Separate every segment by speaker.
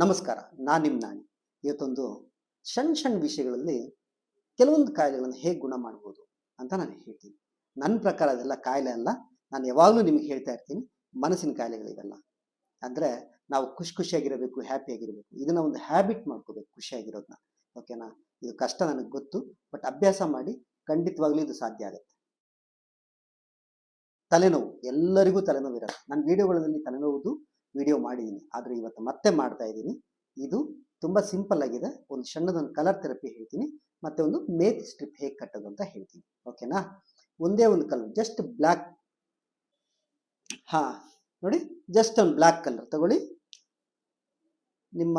Speaker 1: ನಮಸ್ಕಾರ, ನಾನು ನಿಮ್ಮ ನಾಣಿ ಇವತ್ತೊಂದು ಸಣ್ಣ ಸಣ್ಣ ವಿಷಯಗಳಲ್ಲಿ ಕೆಲವೊಂದು ಕಾಯಿಲೆಗಳನ್ನು ಹೇಗೆ ಗುಣ ಮಾಡ್ಬೋದು ಅಂತ ನಾನು ಹೇಳ್ತೀನಿ. ನನ್ನ ಪ್ರಕಾರ ಅದೆಲ್ಲ ಕಾಯಿಲೆ ಅಲ್ಲ. ನಾನು ಯಾವಾಗಲೂ ನಿಮಗೆ ಹೇಳ್ತಾ ಇರ್ತೀನಿ, ಮನಸ್ಸಿನ ಕಾಯಿಲೆಗಳಿವೆಲ್ಲ ಅಂದರೆ ನಾವು ಖುಷಿ ಖುಷಿಯಾಗಿರಬೇಕು, ಹ್ಯಾಪಿಯಾಗಿರಬೇಕು. ಇದನ್ನ ಒಂದು ಹ್ಯಾಬಿಟ್ ಮಾಡ್ಕೋಬೇಕು ಖುಷಿಯಾಗಿರೋದನ್ನ ಓಕೆನಾ? ಇದು ಕಷ್ಟ ನನಗೆ ಗೊತ್ತು, ಬಟ್ ಅಭ್ಯಾಸ ಮಾಡಿ ಖಂಡಿತವಾಗ್ಲೂ ಇದು ಸಾಧ್ಯ ಆಗುತ್ತೆ. ತಲೆನೋವು. ಎಲ್ಲರಿಗೂ ತಲೆನೋವು ಇರಲ್ಲ ನನ್ನ ವಿಡಿಯೋಗಳಲ್ಲಿ ತಲೆನೋವುದು ವಿಡಿಯೋ ಮಾಡಿದ್ದೀನಿ ಆದರೆ ಇವತ್ತು ಮತ್ತೆ ಮಾಡ್ತಾ ಇದ್ದೀನಿ. ಇದು ತುಂಬ ಸಿಂಪಲ್ ಆಗಿದೆ. ಒಂದು ಸಣ್ಣದೊಂದು ಕಲರ್ ಥೆರಪಿ ಹೇಳ್ತೀನಿ. ಮತ್ತೆ ಒಂದು ಮೇತ್ ಸ್ಟ್ರಿಪ್ ಹೇಗೆ ಕಟ್ಟೋದು ಅಂತ ಹೇಳ್ತೀನಿ. ಓಕೆನಾ ಒಂದೇ ಒಂದು ಕಲರ್ ಜಸ್ಟ್ ಬ್ಲ್ಯಾಕ್ ಹಾ, ನೋಡಿ ಜಸ್ಟ್ ಒಂದು ಬ್ಲ್ಯಾಕ್ ಕಲರ್ ತಗೊಳ್ಳಿ. ನಿಮ್ಮ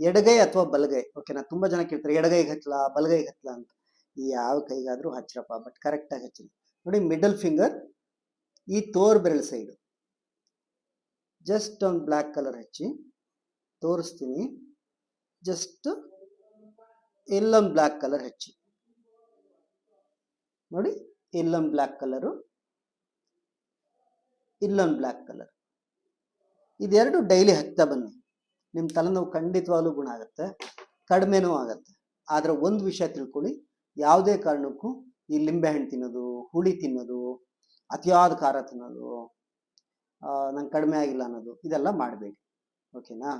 Speaker 1: ಎಡಗೈ ಅಥವಾ ಬಲಗೈ ಓಕೆನಾ ತುಂಬಾ ಜನ ಕೇಳ್ತಾರೆ ಎಡಗೈಗೆ ಹಚ್ಚಲ ಬಲಗೈಗೆ ಹಚ್ಚಲ ಅಂತ. ಯಾವ ಕೈಗಾದ್ರೂ ಹಚ್ಚಿರಪ್ಪ ಬಟ್ ಕರೆಕ್ಟಾಗಿ ಹಚ್ಚಿ ನೋಡಿ ಮಿಡಲ್ ಫಿಂಗರ್ ಈ ತೋರ್ ಬೆರಳು ಸೈಡು ಜಸ್ಟ್ ಒಂದು ಬ್ಲ್ಯಾಕ್ ಕಲರ್ ಹಚ್ಚಿ, ತೋರಿಸ್ತೀನಿ. ಜಸ್ಟ್ ಇಲ್ಲೊಂದು ಬ್ಲ್ಯಾಕ್ ಕಲರ್ ಹಚ್ಚಿ. ನೋಡಿ ಇಲ್ಲೊಂದು ಬ್ಲ್ಯಾಕ್ ಕಲರು ಇಲ್ಲೊಂದು ಬ್ಲ್ಯಾಕ್ ಕಲರ್ ಇದೆರಡು ಡೈಲಿ ಹತ್ತಾ ಬನ್ನಿ. ನಿಮ್ಮ ತಲೆನೋವು ಖಂಡಿತವಾಗ್ಲೂ ಗುಣ ಆಗುತ್ತೆ, ಕಡಿಮೆನೂ ಆಗುತ್ತೆ. ಆದರೆ ಒಂದು ವಿಷಯ ತಿಳ್ಕೊಳ್ಳಿ, ಯಾವುದೇ ಕಾರಣಕ್ಕೂ ಈ ಲಿಂಬೆಹಣ್ಣು ತಿನ್ನೋದು, ಹುಳಿ ತಿನ್ನೋದು, ಅತಿಯಾದ ಖಾರ ತಿನ್ನೋದು ನಂಗೆ ಕಡಿಮೆ ಆಗಿಲ್ಲ ಅನ್ನೋದು. ಇದೆಲ್ಲ ಮಾಡಬೇಡಿ. ಓಕೆನಾ?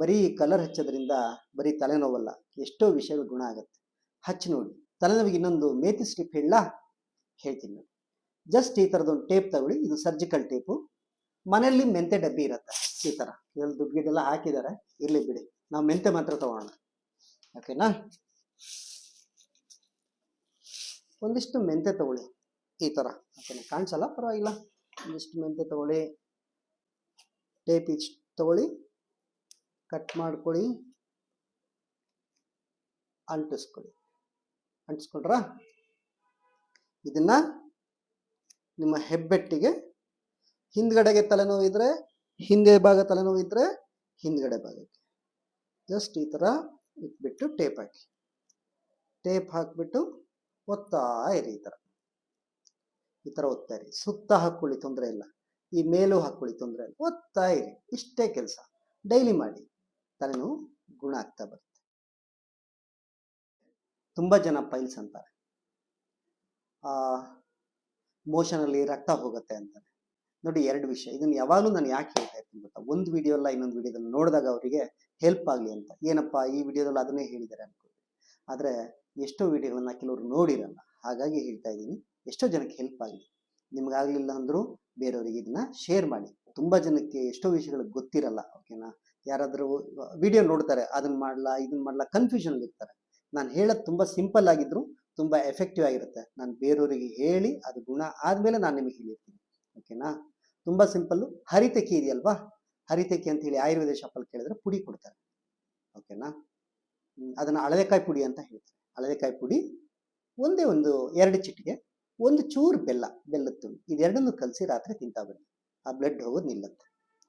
Speaker 1: ಬರೀ ಕಲರ್ ಹಚ್ಚೋದ್ರಿಂದ ಬರೀ ತಲೆನೋವಲ್ಲ, ಎಷ್ಟೋ ವಿಷಯಗಳು ಗುಣ ಆಗುತ್ತೆ. ಹಚ್ಚಿ ನೋಡಿ. ತಲೆನೋವಿಗೆ ಇನ್ನೊಂದು ಮೇತಿ ಸ್ಟಿಪ್ ಹೇಳಲಾ? ಹೇಳ್ತೀನಿ ನೋಡಿ. ಜಸ್ಟ್ ಈ ಥರದೊಂದು ಟೇಪ್ ತಗೊಳ್ಳಿ. ಇದು ಸರ್ಜಿಕಲ್ ಟೇಪು. ಮನೆಯಲ್ಲಿ ಮೆಂತೆ ಡಬ್ಬಿ ಇರುತ್ತೆ ಈ ಥರ ಎಲ್ಲ ದುಡ್ಡು ಗಿಡ್ಡೆಲ್ಲ ಹಾಕಿದ್ದಾರೆ. ಇರಲಿ ಬಿಡಿ. ನಾವು ಮೆಂತೆ ಮಾತ್ರ ತಗೋಣ ಓಕೆನಾ? ಒಂದಿಷ್ಟು ಮೆಂತೆ ತಗೊಳ್ಳಿ ಈ ಥರ ಓಕೆನಾ? ಕಾಣಿಸಲ್ಲ? ಪರವಾಗಿಲ್ಲ. ಒಂದಿಷ್ಟು ಮೆಂತ್ಯ ತಗೊಳ್ಳಿ. ಟೇಪ್ ಇಚ್ ತಗೊಳ್ಳಿ. ಕಟ್ ಮಾಡ್ಕೊಳ್ಳಿ. ಅಂಟಿಸ್ಕೊಳ್ಳಿ. ಅಂಟಿಸ್ಕೊಂಡ್ರ ಇದನ್ನ ನಿಮ್ಮ ಹೆಬ್ಬೆಟ್ಟಿಗೆ ಹಿಂದ್ಗಡೆಗೆ ತಲೆನೋವಿದ್ರೆ ಹಿಂದೆ ಭಾಗ ತಲೆನೋವು ಇದ್ರೆ ಹಿಂದ್ಗಡೆ ಭಾಗಕ್ಕೆ. ಜಸ್ಟ್ ಈ ಥರ ಇಟ್ಬಿಟ್ಟು ಟೇಪ್ ಹಾಕಿ. ಟೇಪ್ ಹಾಕ್ಬಿಟ್ಟು ಒತ್ತಾ ಇರಿ ಈ ಥರ ಈ ಥರ ಓದ್ತಾ ಇರಿ ಸುತ್ತ ಹಾಕೊಳ್ಳಿ, ತೊಂದರೆ ಇಲ್ಲ. ಈ ಮೇಲೂ ಹಾಕೊಳ್ಳಿ, ತೊಂದರೆ ಇಲ್ಲ. ಓದ್ತಾ ಇರಿ. ಇಷ್ಟೇ ಕೆಲಸ. ಡೈಲಿ ಮಾಡಿ. ತಲೆನೋವು ಗುಣ ಆಗ್ತಾ ಬರುತ್ತೆ. ತುಂಬಾ ಜನ ಪೈಲ್ಸ್ ಅಂತಾರೆ. ಆ, ಮೋಷನಲ್ಲಿ ರಕ್ತ ಹೋಗುತ್ತೆ ಅಂತಾರೆ. ನೋಡಿ, ಎರಡು ವಿಷಯ. ಇದನ್ನ ಯಾವಾಗಲೂ ನಾನು ಯಾಕೆ ಹೇಳ್ತಾ ಇರ್ತೀನಿ ಗೊತ್ತಾ? ಒಂದು ವಿಡಿಯೋ ಅಲ್ಲ ಇನ್ನೊಂದು ವಿಡಿಯೋದಲ್ಲಿ ನೋಡಿದಾಗ ಅವರಿಗೆ ಹೆಲ್ಪ್ ಆಗಲಿ ಅಂತ. ಏನಪ್ಪ, ಈ ವಿಡಿಯೋದಲ್ಲಿ ಅದನ್ನೇ ಹೇಳಿದ್ದಾರೆ ಅನ್ಕೊಳ್ಳಿ ಆದ್ರೆ ಎಷ್ಟೋ ವಿಡಿಯೋಗಳನ್ನ ಕೆಲವರು ನೋಡಿರಲ್ಲ. ಹಾಗಾಗಿ ಹೇಳ್ತಾ ಇದ್ದೀನಿ. ಎಷ್ಟೋ ಜನಕ್ಕೆ ಹೆಲ್ಪ್ ಆಗಲಿ ನಿಮ್ಗಾಗಲಿಲ್ಲ ಅಂದರೂ ಬೇರೆಯವರಿಗೆ ಇದನ್ನ ಶೇರ್ ಮಾಡಿ. ತುಂಬ ಜನಕ್ಕೆ ಎಷ್ಟೋ ವಿಷಯಗಳು ಗೊತ್ತಿರಲ್ಲ ಓಕೆನಾ ಯಾರಾದರೂ ವಿಡಿಯೋ ನೋಡ್ತಾರೆ ಅದನ್ನ ಮಾಡ್ಲಾ ಇದನ್ನ ಮಾಡ್ಲಾ ಕನ್ಫ್ಯೂಷನ್ ಇರ್ತಾರೆ. ನಾನು ಹೇಳೋದು ತುಂಬ ಸಿಂಪಲ್ ಆಗಿದ್ರು ತುಂಬ ಎಫೆಕ್ಟಿವ್ ಆಗಿರುತ್ತೆ. ನಾನು ಬೇರೆಯವರಿಗೆ ಹೇಳಿ ಅದು ಗುಣ ಆದಮೇಲೆ ನಾನು ನಿಮಗೆ ಹೇಳಿರ್ತೀನಿ ಓಕೆನಾ ತುಂಬ ಸಿಂಪಲ್ಲು ಹರಿತಕಿ ಇದೆಯಲ್ವಾ? ಹರಿತಕಿ ಅಂತ ಹೇಳಿ ಆಯುರ್ವೇದ ಶಾಪಲ್ಲಿ ಕೇಳಿದ್ರೆ ಪುಡಿ ಕೊಡ್ತಾರೆ ಓಕೆನಾ ಅದನ್ನು ಅಳವೆಕಾಯಿ ಪುಡಿ ಅಂತ ಹೇಳ್ತಾರೆ. ಅಳವೆಕಾಯಿ ಪುಡಿ ಒಂದೇ ಒಂದು ಎರಡು ಚಿಟಿಗೆ ಒಂದು ಚೂರು ಬೆಲ್ಲ ಬೆಲ್ಲದ ತುಂಡು ಇದೆರಡನ್ನು ಕಲಸಿ ರಾತ್ರಿ ತಿಂತಾ ಬನ್ನಿ. ಆ ಬ್ಲಡ್ ಹೋಗೋದು ನಿಲ್ಲುತ್ತೆ.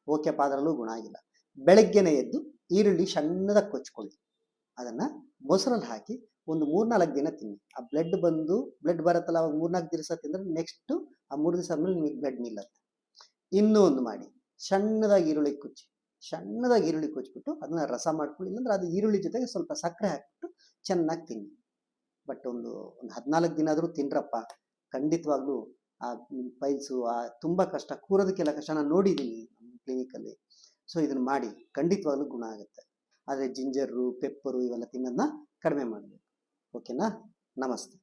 Speaker 1: ಓಕೆ ಪಾದ್ರಲ್ಲೂ ಗುಣ ಆಗಿಲ್ಲ. ಬೆಳಗ್ಗೆನೇ ಎದ್ದು ಈರುಳ್ಳಿ ಸಣ್ಣದಾಗಿ ಕೊಚ್ಕೊಳ್ಳಿ. ಅದನ್ನ ಮೊಸರಲ್ಲಿ ಹಾಕಿ ಒಂದು ಮೂರ್ನಾಲ್ಕು ದಿನ ತಿನ್ನಿ. ಆ ಬ್ಲಡ್ ಬಂದು ಬ್ಲಡ್ ಬರುತ್ತಲ್ಲ, ಅವಾಗ ಮೂರ್ನಾಲ್ಕು ದಿವಸ ತಿಂದ್ರೆ ನೆಕ್ಸ್ಟು ಆ ಮೂರು ದಿವಸ ಆದಮೇಲೆ ನಿಮಗೆ ಬ್ಲಡ್ ನಿಲ್ಲತ್ತೆ. ಇನ್ನೂ ಒಂದು ಮಾಡಿ. ಸಣ್ಣದಾಗಿ ಈರುಳ್ಳಿ ಕೊಚ್ಚಿ. ಸಣ್ಣದಾಗಿ ಈರುಳ್ಳಿ ಕೊಚ್ಬಿಟ್ಟು ಅದನ್ನ ರಸ ಮಾಡ್ಕೊಳ್ಳಿ. ಇಲ್ಲಾಂದ್ರೆ ಅದು ಈರುಳ್ಳಿ ಜೊತೆಗೆ ಸ್ವಲ್ಪ ಸಕ್ಕರೆ ಹಾಕಿಬಿಟ್ಟು ಚೆನ್ನಾಗಿ ತಿನ್ನಿ. ಬಟ್ ಒಂದು ಒಂದು ಹದಿನಾಲ್ಕು ದಿನ ಆದರೂ ತಿನ್ರಪ್ಪ. ಖಂಡಿತವಾಗ್ಲೂ ಆ ಫೈಲ್ಸು ಆ ತುಂಬ ಕಷ್ಟ, ಕೂರೋದಕ್ಕೆಲ್ಲ ಕಷ್ಟ ನಾನು ನೋಡಿದ್ದೀನಿ ನಮ್ಮ ಕ್ಲಿನಿಕಲ್ಲಿ ಸೊ ಇದನ್ನ ಮಾಡಿ ಖಂಡಿತವಾಗ್ಲೂ ಗುಣ ಆಗುತ್ತೆ. ಆದರೆ ಜಿಂಜರು ಪೆಪ್ಪರು ಇವೆಲ್ಲ ತಿನ್ನೋದನ್ನ ಕಡಿಮೆ ಮಾಡಬೇಕು. ಓಕೆನಾ ನಮಸ್ತೆ.